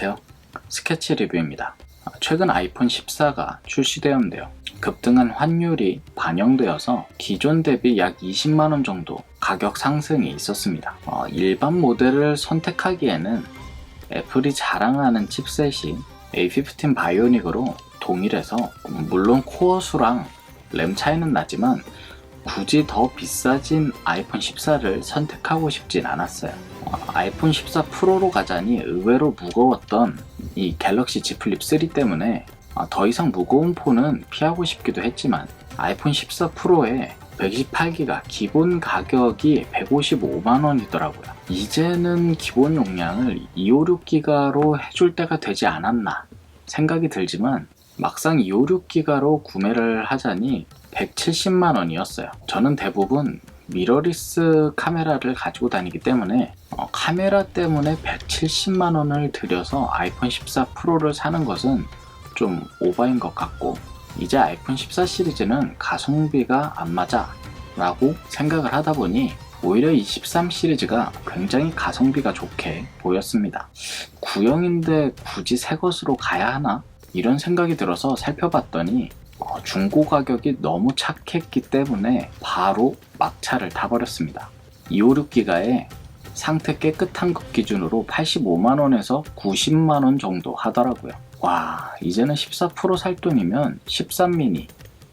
안녕하세요. 스케치 리뷰입니다. 아, 최근 아이폰 14가 출시되었는데요. 급등한 환율이 반영되어서 기존 대비 약 20만원 정도 가격 상승이 있었습니다. 어, 일반 모델을 선택하기에는 애플이 자랑하는 칩셋이 A15 바이오닉으로 동일해서 물론 코어 수랑 램 차이는 나지만 굳이 더 비싸진 아이폰 14를 선택하고 싶진 않았어요. 어, 아이폰 14 프로로 가자니 의외로 무거웠던 이 갤럭시 Z 플립 3 때문에 아, 더 이상 무거운 폰은 피하고 싶기도 했지만 아이폰 14 프로에 128기가 기본 가격이 155만원이더라고요. 이제는 기본 용량을 256기가로 해줄 때가 되지 않았나 생각이 들지만 막상 256기가로 구매를 하자니 170만 원이었어요. 저는 대부분 미러리스 카메라를 가지고 다니기 때문에 어, 카메라 때문에 170만 원을 들여서 아이폰 14 프로를 사는 것은 좀 오버인 것 같고 이제 아이폰 14 시리즈는 가성비가 안 맞아 라고 생각을 하다 보니 오히려 이13 시리즈가 굉장히 가성비가 좋게 보였습니다. 구형인데 굳이 새 것으로 가야 하나? 이런 생각이 들어서 살펴봤더니 어, 중고 가격이 너무 착했기 때문에 바로 막차를 타버렸습니다. 256기가에 상태 깨끗한 것 기준으로 85만원에서 90만원 정도 하더라고요. 와, 이제는 14 프로 살 돈이면 13 미니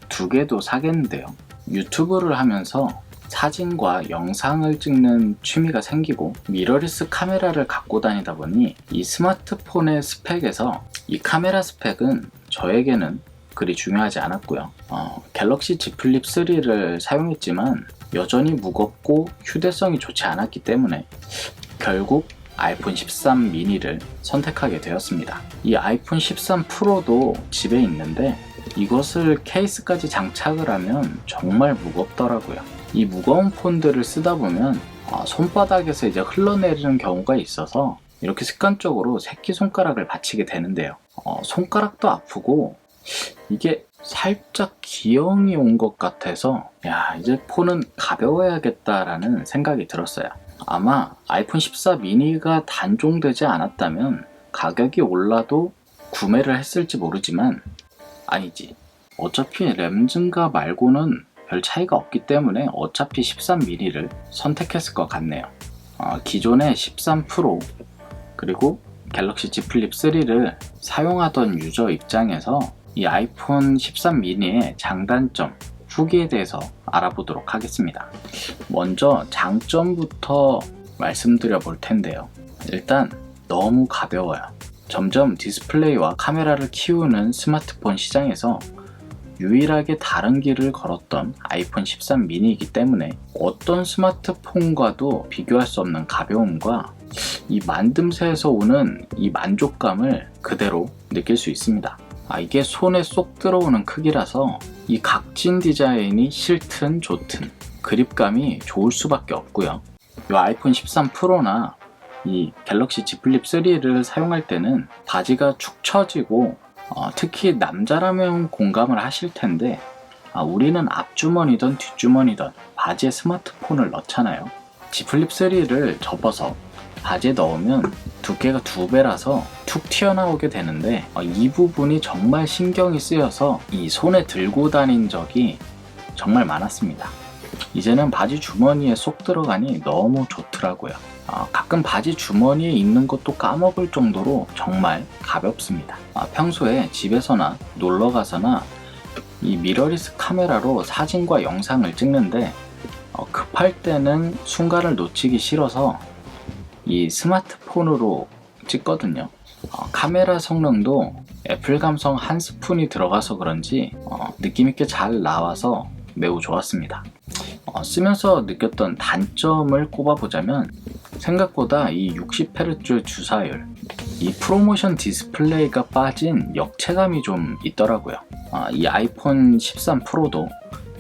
두 개도 사겠는데요. 유튜브를 하면서 사진과 영상을 찍는 취미가 생기고 미러리스 카메라를 갖고 다니다 보니 이 스마트폰의 스펙에서 이 카메라 스펙은 저에게는 그리 중요하지 않았고요. 어, 갤럭시 Z 플립 3를 사용했지만 여전히 무겁고 휴대성이 좋지 않았기 때문에 결국 아이폰 13 미니를 선택하게 되었습니다. 이 아이폰 13 프로도 집에 있는데 이것을 케이스까지 장착을 하면 정말 무겁더라고요. 이 무거운 폰들을 쓰다 보면 어, 손바닥에서 이제 흘러내리는 경우가 있어서 이렇게 습관적으로 새끼손가락을 받치게 되는데요. 어, 손가락도 아프고 이게 살짝 기형이 온 것 같아서 야 이제 폰은 가벼워야겠다라는 생각이 들었어요. 아마 아이폰 14 미니가 단종되지 않았다면 가격이 올라도 구매를 했을지 모르지만 아니지 어차피 램 증가 말고는 별 차이가 없기 때문에 어차피 13 미니를 선택했을 것 같네요. 어, 기존의 13 프로 그리고 갤럭시 Z 플립 3를 사용하던 유저 입장에서 이 아이폰 13 미니의 장단점, 후기에 대해서 알아보도록 하겠습니다. 먼저 장점부터 말씀드려 볼 텐데요. 일단 너무 가벼워요. 점점 디스플레이와 카메라를 키우는 스마트폰 시장에서 유일하게 다른 길을 걸었던 아이폰 13 미니이기 때문에 어떤 스마트폰과도 비교할 수 없는 가벼움과 이 만듦새에서 오는 이 만족감을 그대로 느낄 수 있습니다. 아, 이게 손에 쏙 들어오는 크기라서 이 각진 디자인이 싫든 좋든 그립감이 좋을 수밖에 없고요. 이 아이폰 13 프로나 이 갤럭시 Z 플립 3를 사용할 때는 바지가 축 처지고 어, 특히 남자라면 공감을 하실 텐데 아, 우리는 앞주머니든 뒷주머니든 바지에 스마트폰을 넣잖아요. Z 플립 3를 접어서 바지에 넣으면 두께가 두 배라서 툭 튀어나오게 되는데 어, 이 부분이 정말 신경이 쓰여서 이 손에 들고 다닌 적이 정말 많았습니다. 이제는 바지 주머니에 쏙 들어가니 너무 좋더라고요. 어, 가끔 바지 주머니에 있는 것도 까먹을 정도로 정말 가볍습니다. 아, 평소에 집에서나 놀러 가서나 이 미러리스 카메라로 사진과 영상을 찍는데 어, 급할 때는 순간을 놓치기 싫어서 이 스마트폰으로 찍거든요. 어, 카메라 성능도 애플 감성 한 스푼이 들어가서 그런지 어, 느낌있게 잘 나와서 매우 좋았습니다. 어, 쓰면서 느꼈던 단점을 꼽아보자면 생각보다 이 60Hz 주사율, 이 프로모션 디스플레이가 빠진 역체감이 좀 있더라고요. 어, 이 아이폰 13 프로도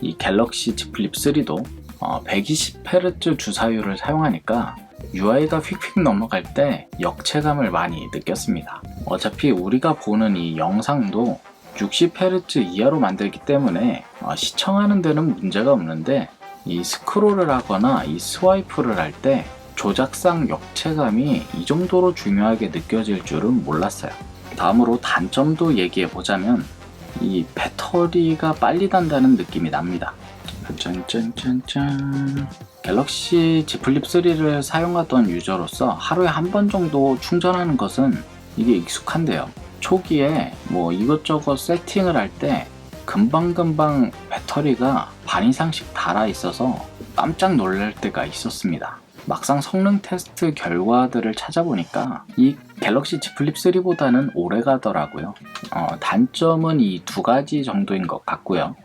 이 갤럭시 Z 플립 3도 120Hz 주사율을 사용하니까 UI가 휙휙 넘어갈 때 역체감을 많이 느꼈습니다. 어차피 우리가 보는 이 영상도 60Hz 이하로 만들기 때문에 어, 시청하는 데는 문제가 없는데 이 스크롤을 하거나 이 스와이프를 할 때 조작상 역체감이 이 정도로 중요하게 느껴질 줄은 몰랐어요. 다음으로 단점도 얘기해 보자면 이 배터리가 빨리 단다는 느낌이 납니다. 짠짠짠짠. 갤럭시 Z 플립 3를 사용하던 유저로서 하루에 한 번 정도 충전하는 것은 이게 익숙한데요. 초기에 뭐 이것저것 세팅을 할 때 금방금방 배터리가 반 이상씩 닳아 있어서 깜짝 놀랄 때가 있었습니다. 막상 성능 테스트 결과들을 찾아보니까 이 갤럭시 Z 플립 3보다는 오래 가더라고요. 어, 단점은 이 두 가지 정도인 것 같고요.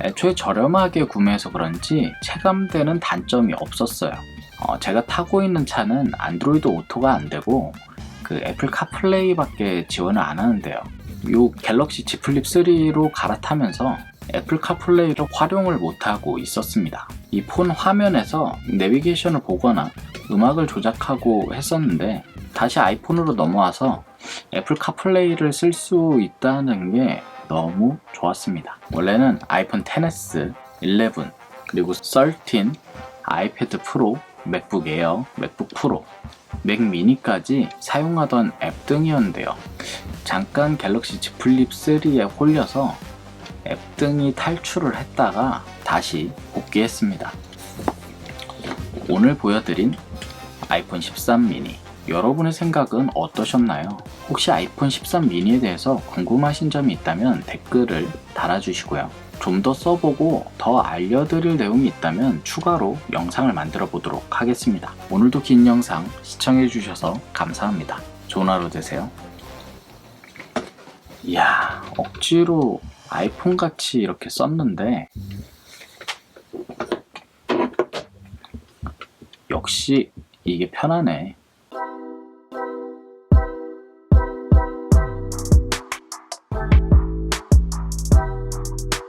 애초에 저렴하게 구매해서 그런지 체감되는 단점이 없었어요. 어, 제가 타고 있는 차는 안드로이드 오토가 안 되고 그 애플 카플레이밖에 지원을 안 하는데요. 요 갤럭시 Z 플립 3로 갈아타면서 애플 카플레이를 활용을 못하고 있었습니다. 이 폰 화면에서 내비게이션을 보거나 음악을 조작하고 했었는데 다시 아이폰으로 넘어와서 애플 카플레이를 쓸 수 있다는 게 너무 좋았습니다. 원래는 아이폰 XS, 11, 그리고 13, 아이패드 프로, 맥북 에어, 맥북 프로, 맥 미니까지 사용하던 앱 등이었는데요. 잠깐 갤럭시 Z 플립 3에 홀려서 앱 등이 탈출을 했다가 다시 복귀했습니다. 오늘 보여드린 아이폰 13 미니. 여러분의 생각은 어떠셨나요? 혹시 아이폰 13 미니에 대해서 궁금하신 점이 있다면 댓글을 달아주시고요. 좀 더 써보고 더 알려드릴 내용이 있다면 추가로 영상을 만들어 보도록 하겠습니다. 오늘도 긴 영상 시청해주셔서 감사합니다. 좋은 하루 되세요. 이야, 억지로 아이폰 같이 이렇게 썼는데, 역시 이게 편하네.